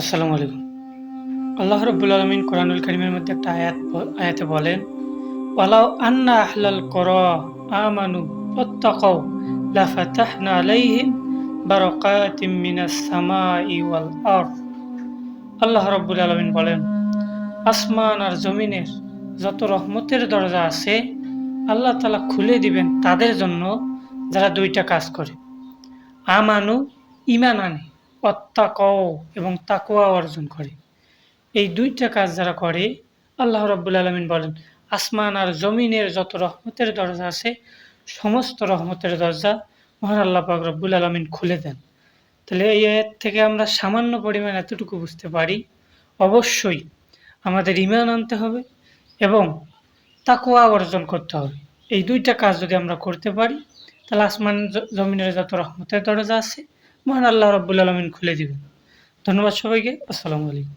আসসালামু আলাইকুম। আল্লাহ রব্বুল আলমিন কোরআনুল করিমের মধ্যে একটা আয়াত আয়াতে বলেন, ওয়ালাউ আন্না আহলাল কর আমানু ওয়াত্তাকাউ লাফাতাহনা আলাইহিম বারাকাতিম মিনাস সামাই ওয়াল আরদ। আল্লাহ রব্বুল আলমিন বলেন, আসমান আর জমিনের যত রহমতের দরজা আছে, আল্লাহ তালা খুলে দিবেন তাদের জন্য যারা দুইটা কাজ করে। আমানু ইমান আনে। অত্যাকও এবং তাকোয়া অর্জন করে। এই দুইটা কাজ যারা করে, আল্লাহ রাব্বুল আলমিন বলেন, আসমান আর জমিনের যত রহমতের দরজা আছে, সমস্ত রহমতের দরজা মহান আল্লাহ পাক রব্বুল আলমিন খুলে দেন। তাহলে এই আয়াত থেকে আমরা সামান্য পরিমাণ এতটুকু বুঝতে পারি, অবশ্যই আমাদের ইমান আনতে হবে এবং তাকুয়া অর্জন করতে হবে। এই দুইটা কাজ যদি আমরা করতে পারি, তাহলে আসমান জমিনের যত রহমতের দরজা আছে মহান আল্লাহ রব্বুল আলমিন খুলে দিবেন। ধন্যবাদ সবাইকে। আসসালামু আলাইকুম।